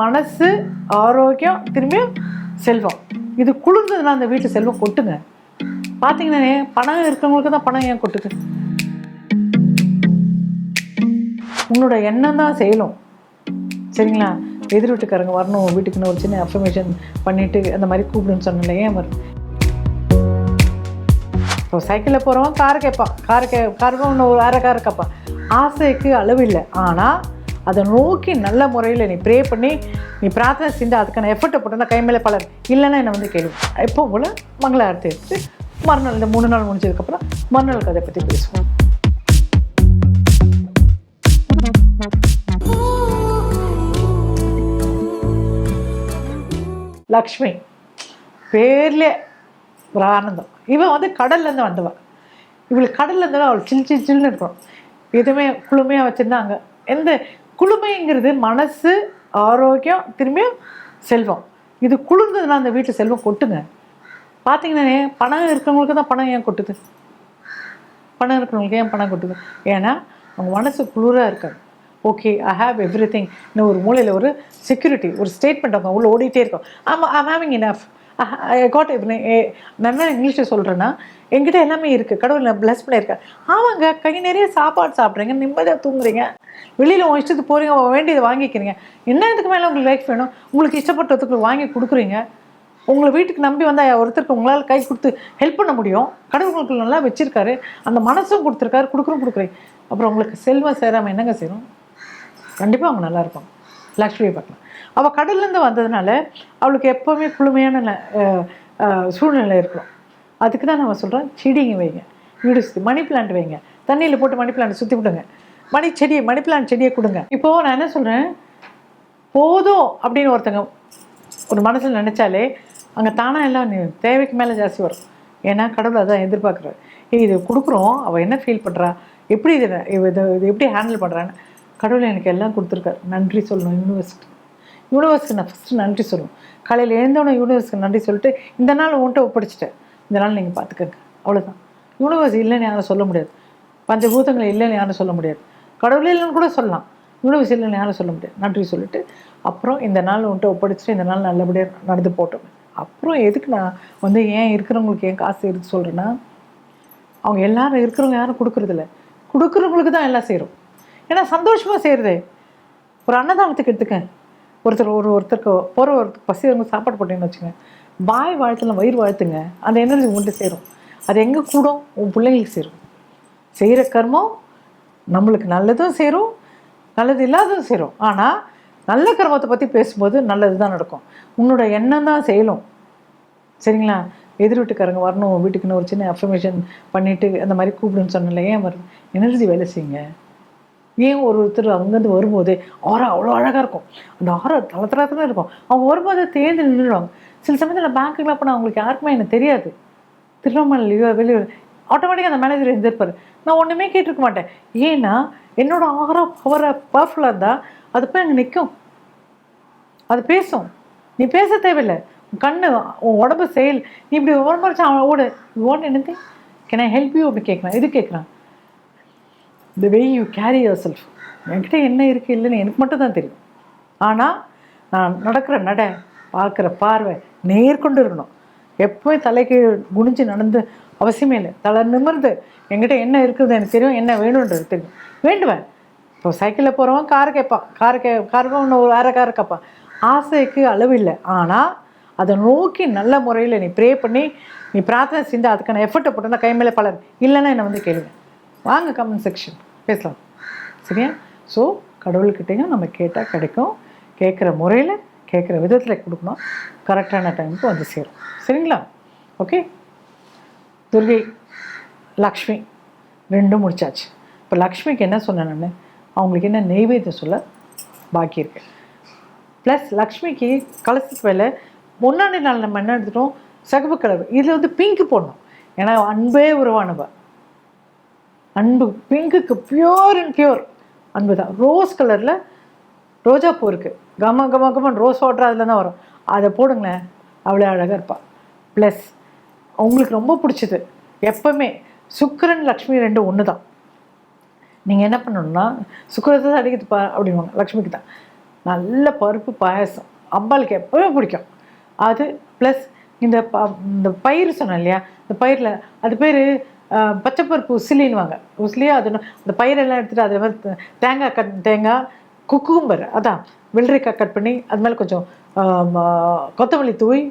மனசு ஆரோக்கியம் திரும்பியும் செல்வம். இது குளிர்ந்ததுன்னா அந்த வீட்டு செல்வம் கொட்டுங்க. பார்த்தீங்கன்னா பணம் இருக்கிறவங்களுக்கு தான் பணம் ஏன் கொட்டுது? உன்னோட எண்ணம் தான் செய்யலும் சரிங்களா? எதிர் வீட்டுக்காரங்க வரணும் வீட்டுக்குன்னு ஒரு சின்ன அஃபர்மேஷன் பண்ணிட்டு அந்த மாதிரி கூப்பிடுன்னு சொன்னல ஏன் வரும் இப்போ சைக்கிளில் போகிறவன் கார் கேட்பான். கார் கே காருக்கு ஒன்று ஒரு அரை கார் கேட்பான் ஆசைக்கு அளவு இல்லை. ஆனால் அதை நோக்கி நல்ல முறையில் நீ ப்ரே பண்ணி நீ பிரார்த்தனை செஞ்சு அதுக்கான எஃபர்ட்டை போட்டு கை மேலே பலர். இல்லைன்னா என்னை வந்து கேள்வி எப்போ போல் மங்கள ஆரத்தி எடுத்து மறுநாள் இந்த மூணு நாள் முடிஞ்சதுக்கப்புறம் மறுநாள் கதை பற்றி பேசுவோம். லக்ஷ்மி பேர்லே ஒரு ஆனந்தம். இவன் வந்து கடல்லேருந்து வந்தவன் இவளுக்கு கடல்லேருந்து அவள் சில் சில் சில்னு இருக்கும். எதுவுமே குளுமையாக வச்சுருந்தாங்க. எந்த குளுமைங்கிறது மனசு ஆரோக்கியம் திரும்பியும் செல்வம். இது குளிர்ந்ததுன்னா அந்த வீட்டில் செல்வம் கொட்டுங்க. பார்த்தீங்கன்னா பணம் இருக்கிறவங்களுக்கு தான் பணம் ஏன் கொட்டுது? பணம் இருக்கிறவங்களுக்கு ஏன் பணம் கொட்டுது? ஏன்னா அவங்க மனசு குளிராக இருக்காது. Okay I have everything இன்னும் ஒரு மூலையில் ஒரு செக்யூரிட்டி ஒரு ஸ்டேட்மெண்ட் அவங்க உள்ளே ஓடிட்டே இருக்கும். ஆமாம் ஐ ஹேவிங் இனஃப் காட் நான் இங்கிலீஷில் சொல்கிறேன்னா எங்கிட்ட எல்லாமே இருக்குது கடவுள் நான் ப்ளஸ் பண்ணியிருக்கேன் ஆமாங்க கை நிறைய சாப்பாடு சாப்பிட்றீங்க நிம்மதியாக தூங்குறீங்க. வெளியில் உன் இஷ்டத்துக்கு போகிறீங்க வேண்டியதை வாங்கிக்கிறீங்க. என்ன இதுக்கு மேலே உங்களுக்கு லைஃப் வேணும்? உங்களுக்கு இஷ்டப்பட்டதுக்கு வாங்கி கொடுக்குறீங்க. உங்களை வீட்டுக்கு நம்பி வந்தால் ஒருத்தருக்கு உங்களால் கை கொடுத்து ஹெல்ப் பண்ண முடியும். கடவுள் நல்லா வச்சிருக்காரு. அந்த மனசும் கொடுத்துருக்காரு கொடுக்குறோம் கொடுக்குறீங்க அப்புறம் உங்களுக்கு செல்வம் சேராமல் என்னங்க செய்யணும்? கண்டிப்பாக அவங்க நல்லா லக்ஷ்மி பார்க்கலாம் அவள் கடல்லேருந்து வந்ததுனால அவளுக்கு எப்போவுமே குளுமையான ந- சூழ்நிலை இருக்கணும். அதுக்கு தான் நம்ம சொல்கிறோம் செடிங்க வைங்க. வீடு சுற்றி மணி பிளான்ட் வைங்க. தண்ணியில் போட்டு மணி பிளான்ட் சுற்றி விடுங்க. மணி செடியை மணி பிளான்ட் செடியை கொடுங்க. இப்போது நான் என்ன சொல்கிறேன் போதும் அப்படின்னு ஒருத்தங்க ஒரு மனசில் நினச்சாலே அங்கே தானாக எல்லாம் தேவைக்கு மேலே ஜாஸ்தி வரும். ஏன்னா கடவுள் அதான் எதிர்பார்க்குறாரு. ஏய் இது கொடுக்குறோம். அவள் என்ன ஃபீல் பண்ணுறா எப்படி இதை இது இது எப்படி ஹேண்டில் பண்ணுறான்னு கடவுள் எனக்கு எல்லாம் கொடுத்துருக்காரு. நன்றி சொல்லணும் யூனிவர்சிட்டி யூனிவர்ஸ்க்கு நான் ஃபஸ்ட்டு நன்றி சொல்லுவோம் காலையில் எழுந்தவொடனே யூனிவர்ஸ்க்கு நன்றி சொல்லிட்டு இந்த நாள் உன்ட்ட ஒப்படைச்சிட்டேன். இந்த நாள் நீங்கள் பார்த்துக்கங்க அவ்வளோதான் யூனிவர்ஸ் இல்லைன்னு யாரும் சொல்ல முடியாது. பஞ்சபூதங்கள் இல்லைன்னு யாரும் சொல்ல முடியாது. கடவுள் இல்லைன்னு கூட சொல்லலாம். யூனிவர்ஸ் இல்லைன்னு யாரும் சொல்ல முடியாது. நன்றி சொல்லிட்டு அப்புறம் இந்த நாள் உன்ட்ட ஒப்படைச்சிட்டு இந்த நாள் நல்லபடியாக நடந்து போட்டோம். அப்புறம் எதுக்கு நான் வந்து ஏன் இருக்கிறவங்களுக்கு ஏன் காசு இருக்கு சொல்கிறேன்னா அவங்க எல்லாரும் இருக்கிறவங்க யாரும் கொடுக்குறதில்ல. கொடுக்குறவங்களுக்கு தான் எல்லாம் செய்கிறோம் ஏன்னா சந்தோஷமாக செய்கிறதே ஒரு அன்னதானத்துக்கு எடுத்துக்கேன் ஒருத்தர் ஒரு ஒருத்தருக்கு போகிற ஒருத்தர் பசி வந்து சாப்பாடு போட்டீங்கன்னு வச்சுங்க வாய் வாழ்த்துல வயிறு வாழ்த்துங்க. அந்த எனர்ஜி உங்கள்கிட்ட சேரும். அது எங்கே கூடும்? உன் பிள்ளைங்களுக்கு சேரும். செய்கிற கர்மம் நம்மளுக்கு நல்லதும் சேரும் நல்லது இல்லாததும் சேரும். ஆனால் நல்ல கர்மத்தை பற்றி பேசும்போது நல்லது தான் நடக்கும். உன்னோட எண்ணம் தான் செய்யலும் சரிங்களா? எதிர் வீட்டுக்காரங்க வரணும் வீட்டுக்குன்னு ஒரு சின்ன அஃபர்மேஷன் பண்ணிவிட்டு அந்த மாதிரி கூப்பிடுன்னு சொன்னல ஏன் வரும் எனர்ஜி வேலை செய்யுங்க. ஏன் ஒரு ஒருத்தர் அங்கேருந்து வரும்போது ஆரா அவ்வளோ அழகாக இருக்கும். அந்த ஆரா தள தளத்துல இருக்கும். அவங்க வரும்போது தேர்ந்து நின்றுடுவாங்க. சில சமயத்தில் பேங்க்குலாம் போனால் அவங்களுக்கு யாருக்குமே எனக்கு தெரியாது. திருவண்ணாமலையோ வெளியே ஆட்டோமேட்டிக்காக அந்த மேனேஜர் இருந்திருப்பார் நான் ஒன்றுமே கேட்டிருக்க மாட்டேன். ஏன்னா என்னோட ஆரா பவரை பவர்ஃபுல்லாக இருந்தால் அது போய் அங்கே நிற்கும் அது பேசும். நீ பேச தேவையில்லை. உன் கண்ணு உன் உடம்பு செயல். நீ இப்படி ஒரு அவன் ஓடு. ஓடு என்னது? கேன் ஐ ஹெல்ப் யூ அப்படி கேட்குறான் இது கேட்குறான் the way you carry yourself என்கிட்ட என்ன இருக்குது இல்லைன்னு எனக்கு மட்டும் தான் தெரியும். ஆனால் நான் நடக்கிற நட பார்க்குற பார்வை நேர்கொண்டு இருக்கணும். எப்போவும் தலைக்கு குனிஞ்சு நடந்து அவசியமே இல்லை. தலை நிமிர்ந்து என்கிட்ட என்ன இருக்குது எனக்கு தெரியும் என்ன வேணுன்றது தெரியும். வேண்டுவேன். இப்போ சைக்கிளில் போகிறவன் கார் கேட்பான். கார் கே காருக்கு ஒன்று ஒரு வேறு கார் கேட்பான். ஆசைக்கு அளவு இல்லை. ஆனால் அதை நோக்கி நல்ல முறையில் நீ ப்ரே பண்ணி நீ பிரார்த்தனை செஞ்சு அதுக்கான எஃபர்ட்டை போட்டு கை மேலே பலர். இல்லைன்னா என்னை வந்து கேளுங்க. வாங்க கமெண்ட் செக்ஷன் பேசலாம். சரியா? ஸோ கடவுள்கிட்டையும் நம்ம கேட்டால் கிடைக்கும். கேட்குற முறையில் கேட்குற விதத்தில் கொடுக்கணும். கரெக்டான டைமுக்கு வந்து சேரும். சரிங்களா? ஓகே துர்கை லக்ஷ்மி ரெண்டும் முடிச்சாச்சு. இப்போ லக்ஷ்மிக்கு என்ன சொன்னேன் நான்? அவங்களுக்கு என்ன நெய்வேத்தியம் சொல்ல பாக்கி இருக்கு. ப்ளஸ் லக்ஷ்மிக்கு கலசத்துக்கு வேலை முன்னாடி நாள் நம்ம என்ன எடுத்துட்டோம்? சகப்பு கலர் இதில் வந்து பிங்க் போடணும். ஏன்னா அன்பே உருவானவன் அன்பு பிங்குக்கு பியூர் அண்ட் பியூர் அன்பு தான். ரோஸ் கலரில் ரோஜா பூ இருக்குது கம கம கமன் ரோஸ் வாட்டர் அதில் தான் வரும். அதை போடுங்களேன். அவ்வளோ அழகாக இருப்பாள் ப்ளஸ் உங்களுக்கு ரொம்ப பிடிச்சது எப்பவுமே சுக்கரன் லக்ஷ்மி ரெண்டு ஒன்று தான். நீங்கள் என்ன பண்ணணும்னா சுக்கரத்தை தான் பா அப்படிவாங்க லக்ஷ்மிக்கு தான். நல்ல பருப்பு பாயாசம். அம்பாளுக்கு எப்போவுமே பிடிக்கும். அது ப்ளஸ் இந்த ப இந்த பயிர் சொன்னேன் இல்லையா? இந்த பயிரில் அது பேர் பச்சைப்பருப்பு உசிலின்னுவாங்க. உசிலியாக அது அந்த பயிரெல்லாம் எடுத்துகிட்டு அதில் மாதிரி தேங்காய் கட் தேங்காய் குக்கும்பர் அதான் வெள்ளரிக்காய் கட் பண்ணி அது மேலே கொஞ்சம் கொத்தமல்லி தூவி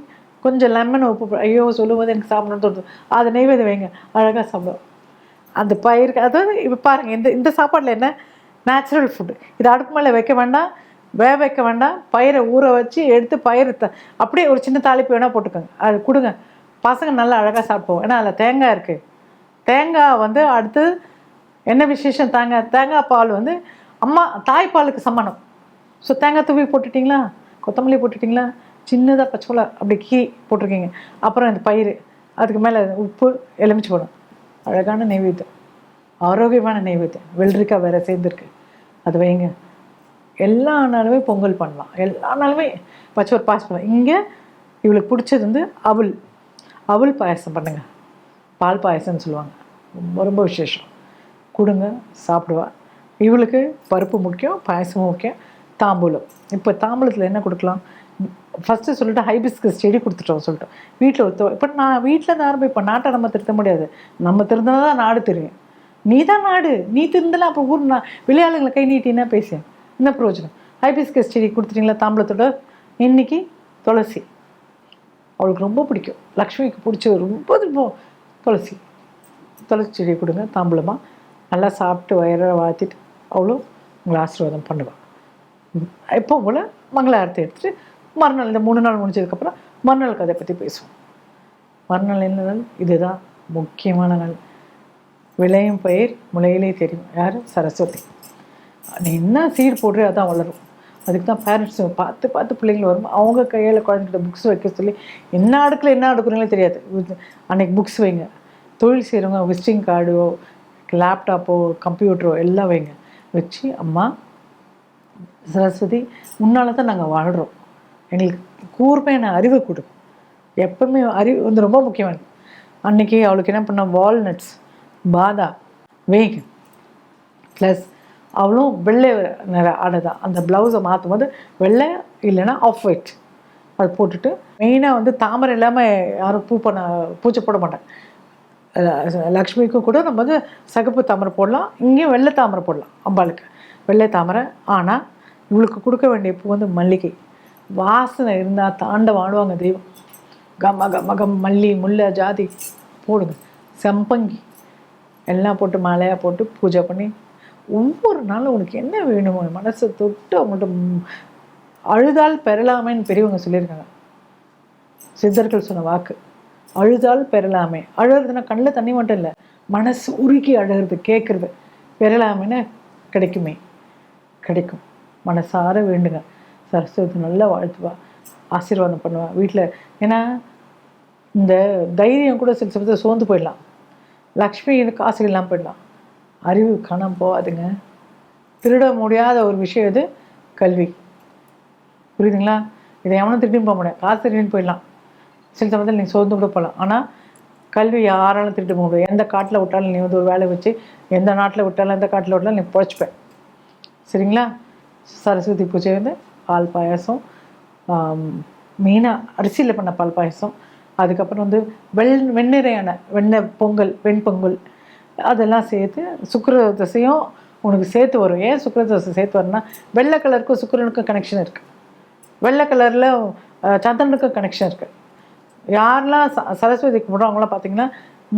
கொஞ்சம் லெமன் உப்பு ஐயோ சொல்லும்போது எனக்கு சாப்பிடணும்னு தோணுது. அதை நெய்வேதம் வைங்க அழகாக சாப்பிடுவோம் அந்த பயிருக்கு அதாவது இப்போ பாருங்கள் இந்த இந்த சாப்பாட்டில் என்ன நேச்சுரல் ஃபுட்டு இது அடுப்பு மேலே வைக்க வேண்டாம் வேக வைக்க வேண்டாம் பயிரை ஊற வச்சு எடுத்து பயிர் த அப்படியே ஒரு சின்ன தாளிப்பு வேணால் போட்டுக்கோங்க. அது கொடுங்க. பசங்க நல்லா அழகாக சாப்பிடுவோம். ஏன்னா அதில் தேங்காய் இருக்குது தேங்காய் வந்து அடுத்து என்ன விசேஷம்? தேங்காய் தேங்காய் பால் வந்து அம்மா தாய்ப்பாலுக்கு சமானம் ஸோ தேங்காய் தூவி போட்டுட்டிங்களா? கொத்தமல்லி போட்டுட்டிங்களா? சின்னதாக பச்சை அப்படி கீ போட்டிருக்கீங்க. அப்புறம் இந்த பயிர் அதுக்கு மேலே உப்பு எலுமிச்சு போடும் அழகான நெய்வேத்தியம். ஆரோக்கியமான நெய்வேத்தியம். வெள்ளரிக்காய் வேறு சேர்ந்துருக்கு. அது வைங்க. எல்லா நாளுமே பொங்கல் பண்ணலாம். எல்லா நாளுமே பச்சை ஒரு பாயசம் பண்ணலாம். இங்கே இவளுக்கு பிடிச்சது வந்து அவல். அவல் பாயசம் பண்ணுங்கள் பால் பாயசம்னு சொல்லுவாங்க. ரொம்ப ரொம்ப விசேஷம். கொடுங்க சாப்பிடுவா. இவளுக்கு பருப்பு முக்கியம் பாயசமும் முக்கியம் தாம்பூலம். இப்போ தாம்பூலத்தில் என்ன கொடுக்கலாம்? ஃபஸ்ட்டு சொல்லிட்டு ஹைபிஸ்கஸ் செடி கொடுத்துட்டோம் சொல்லிட்டோம். வீட்டில் ஒருத்த இப்போ நான் வீட்டில் இருந்து இப்போ நாட்டை நம்ம திருத்த முடியாது. நம்ம திருந்தினா தான் நாடு தெரியும். நீ தான் நாடு. நீ திருந்தலாம் அப்போ ஊர் நான் விளையாளுங்களை கை நீட்டினா பேசுவேன் என்ன பிரயோஜனம்? ஹைபிஸ்கஸ் செடி கொடுத்துட்டீங்களா தாம்பூலத்தோட? இன்னைக்கு துளசி. அவளுக்கு ரொம்ப பிடிக்கும். லக்ஷ்மிக்கு பிடிச்ச ரொம்ப விருப்பம் துளசி. துளசி செடி கொடுங்க தாம்பூலமாக நல்லா சாப்பிட்டு வயிறை வாழ்த்திட்டு அவ்வளோ உங்களை ஆசீர்வாதம் பண்ணுவாள் எப்போ போல் மங்களாரத்தை எடுத்துகிட்டு எடுத்துட்டு மறுநாள் இந்த மூணு நாள் முடிஞ்சதுக்கப்புறம் மறுநாள் கதை பற்றி பேசுவோம். மறுநாள் என்ன நாள்? இதுதான் முக்கியமான நாள். விளையும் பயிர் முளையிலே தெரியும். யார்? சரஸ்வதி. நீ என்ன சீர் போடுறியோ அதான் வளரும். அதுக்கு தான் பேரண்ட்ஸ் பார்த்து பார்த்து பிள்ளைங்கள வரும். அவங்க கையில் குழந்தைகிட்ட புக்ஸ் வைக்க சொல்லி என்ன அடுக்கில் என்ன அடுக்குறீங்களே தெரியாது. அன்றைக்கி அன்னைக்கு புக்ஸ் வைங்க. தொழில் செய்கிறவங்க விசிட்டிங் கார்டோ லேப்டாப்போ கம்ப்யூட்டரோ எல்லாம் வைங்க. வச்சு அம்மா சரஸ்வதி முன்னால் தான் நாங்கள் வாழ்கிறோம் எங்களுக்கு கூர்மையான அறிவை கொடு. எப்பவுமே அறிவு வந்து ரொம்ப முக்கியமானது. அன்னைக்கு அவளுக்கு என்ன பண்ண வால்நட்ஸ் பாதா வேக. ப்ளஸ் அவளும் வெள்ளை நிற ஆடை தான். அந்த ப்ளவுஸை மாற்றும் போது வெள்ளை இல்லைன்னா ஆஃப் ஒயிட் அது போட்டுட்டு மெயினாக வந்து தாமரை இல்லாமல் யாரும் பூ பண்ண பூஜை போட மாட்டாங்க. லக்ஷ்மிக்கும் கூட நம்ம வந்து சகப்பு தாமரை போடலாம் இங்கேயும் வெள்ளை தாமரை போடலாம் அம்பாளுக்கு. வெள்ளை தாமரை ஆனால் இவளுக்கு கொடுக்க வேண்டிய பூ வந்து மல்லிகை. வாசனை இருந்தால் தாண்ட வாடுவாங்க தெய்வம். கம்ம கம்ம கம் மல்லி முல்லை ஜாதி போடுங்க. செம்பங்கி எல்லாம் போட்டு மாலையாக போட்டு பூஜை பண்ணி ஒவ்வொரு நாளும் உனக்கு என்ன வேணுமோ மனசை தொட்டு அவங்கள்ட்ட அழுதால் பெறலாமேன்னு பெரியவங்க சொல்லியிருக்காங்க. சித்தர்கள் சொன்ன வாக்கு. அழுதால் பெறலாமே. அழுறதுன்னா கண்ணில் தண்ணி மட்டும் இல்லை மனசு உருக்கி அழுகிறது கேட்குறது பெறலாமேன்னு கிடைக்குமே. கிடைக்கும். மனசார வேண்டுங்க. சரஸ்வதி நல்லா வாழ்த்துவா. ஆசீர்வாதம் பண்ணுவா. வீட்டில் ஏன்னா இந்த தைரியம் கூட சில சமயத்தில் சோர்ந்து போயிடலாம். லக்ஷ்மி காசு இல்லாமல் போயிடலாம். அறிவு கணம் போகாதுங்க. திருட முடியாத ஒரு விஷயம் இது கல்வி. புரியுதுங்களா? இதை எவனும் திருடின்னு போக முடியாது. காசு திருடின்னு போயிடலாம். சில சமயத்தில் நீங்கள் சோர்ந்து கூட போகலாம். ஆனால் கல்வி யாராலும் திருட்டு போக முடியாது. எந்த காட்டில் விட்டாலும் நீ வந்து ஒரு வேலை வச்சு எந்த நாட்டில் விட்டாலும் எந்த காட்டில் விட்டாலும் நீ பிழைச்சிப்பேன். சரிங்களா? சரஸ்வதி பூஜை வந்து பால் பாயாசம் மெயினாக அரிசியில் பண்ண பால் பாயசம். அதுக்கப்புறம் வந்து வெள் வெண்ணிறையான வெண்ணெய் பொங்கல் வெண்பொங்கல். அதெல்லாம் சேர்த்து சுக்கர தசையும் உனக்கு சேர்த்து வரும். ஏன் சுக்கர தசை சேர்த்து வரும்னா வெள்ளை கலருக்கும் சுக்கிரனுக்கும் கனெக்ஷன் இருக்குது வெள்ளை கலரில் சந்திரனுக்கும் கனெக்ஷன் இருக்குது யாரெல்லாம் ச சரஸ்வதி கும்பிட்றவங்களாம் பார்த்தீங்கன்னா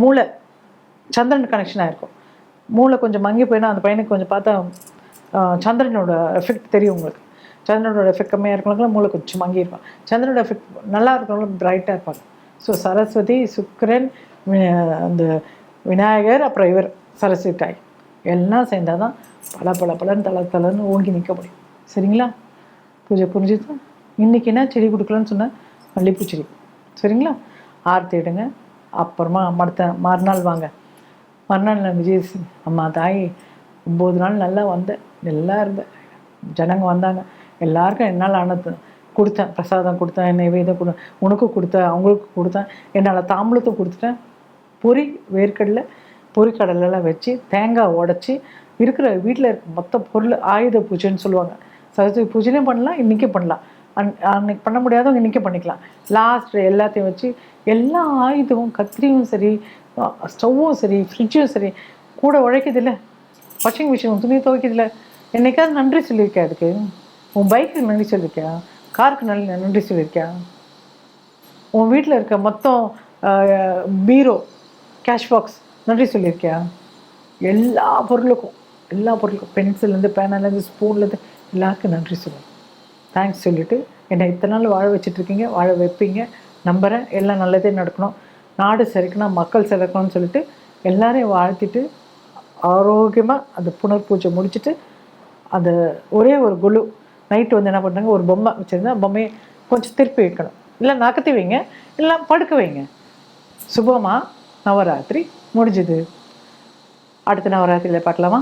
மூளை சந்திரன் கனெக்ஷன் ஆகிருக்கும் மூளை கொஞ்சம் மங்கி போயினா அந்த பையனுக்கு கொஞ்சம் பார்த்தா சந்திரனோட எஃபெக்ட் தெரியும் உங்களுக்கு. சந்திரனோட எஃபெக்ட் கம்மியாக இருக்கிறவங்களும் மூளை கொஞ்சம் மங்கி இருக்கும். சந்திரனோட எஃபெக்ட் நல்லா இருக்கிறவங்களும் பிரைட்டாக இருப்பாங்க. ஸோ சரஸ்வதி சுக்கரன் அந்த விநாயகர் அப்புறம் இவர் சரஸ்வதி தாய். எல்லாம் சேர்ந்தால் தான் பல பல பலன் தள தளன்னு ஓங்கி நிற்க முடியும். சரிங்களா? பூஜை புரிஞ்சுது? இன்றைக்கி என்ன செடி கொடுக்கலான்னு சொன்னேன் மல்லிகைப்பூ செடி. சரிங்களா? ஆர்த்தி எடுங்க. அப்புறமா அடுத்த மறுநாள் வாங்க. மறுநாள் நான் விஜய் அம்மா தாய் ஒம்பது நாள் நல்லா வந்தேன் நல்லா இருந்தேன் ஜனங்க வந்தாங்க. எல்லாருக்கும் என்னால் ஆனது கொடுத்தேன். பிரசாதம் கொடுத்தேன் நைவேதம் கொடு உனக்கு கொடுத்தேன் அவங்களுக்கு கொடுத்தேன். என்னால் தாம்பூலத்தை கொடுத்துட்டேன். பொரி வேர்க்கடலை பொரிக்கடலெல்லாம் வச்சு தேங்காய் உடச்சி இருக்கிற வீட்டில் இருக்க மொத்த பொருள் ஆயுத பூஜைன்னு சொல்லுவாங்க. சரஸ்வதி பூஜையிலையும் பண்ணலாம் இன்றைக்கும் பண்ணலாம். அன் அன்னைக்கு பண்ண முடியாதவங்க இன்றைக்கி பண்ணிக்கலாம். லாஸ்ட் எல்லாத்தையும் வச்சு எல்லா ஆயுதமும் கத்திரியும் சரி ஸ்டவ்வும் சரி ஃப்ரிட்ஜும் சரி கூட உழைக்குதில்ல. வாஷிங் மிஷின் துணி துவைக்குதில்ல. என்னைக்காவது நன்றி சொல்லியிருக்கேன் அதுக்கு? உன் பைக்குக்கு நன்றி சொல்லியிருக்கியா? காருக்கு நல்ல நன்றி சொல்லியிருக்கியா? உன் வீட்டில் இருக்க மொத்தம் பீரோ கேஷ் பாக்ஸ் நன்றி சொல்லியிருக்கியா? எல்லா பொருளுக்கும் எல்லா பொருளுக்கும் பென்சிலேருந்து பேனாலேருந்து ஸ்பூன்லேருந்து எல்லாருக்கும் நன்றி சொல்லுவேன் தேங்க்ஸ் சொல்லிவிட்டு என்னை இத்தனை நாள் வாழ வச்சிட்ருக்கீங்க வாழ வைப்பீங்க நம்புகிறேன் எல்லாம் நல்லதே நடக்கணும். நாடு சிறக்கணும் மக்கள் சிறக்கணும்னு சொல்லிட்டு எல்லாரையும் வாழ்த்திட்டு ஆரோக்கியமாக அந்த புனர் பூஜை முடிச்சுட்டு அந்த ஒரே ஒரு குழு நைட்டு வந்து என்ன பண்ணுறாங்க ஒரு பொம்மை வச்சுருந்தா பொம்மையை கொஞ்சம் திருப்பி வைக்கணும். இல்லை நகர்த்தி வைங்க இல்லை படுக்க வைங்க. சுபமாக நவராத்திரி முடிஞ்சுது. அடுத்த நவராத்திரியில் பார்க்கலாமா